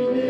Hallelujah.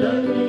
Hallelujah.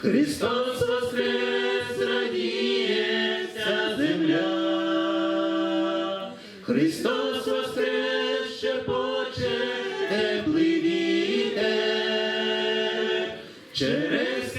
Христос воскрес, радіється земля, Христос воскрес, шепоче теплий вітер, через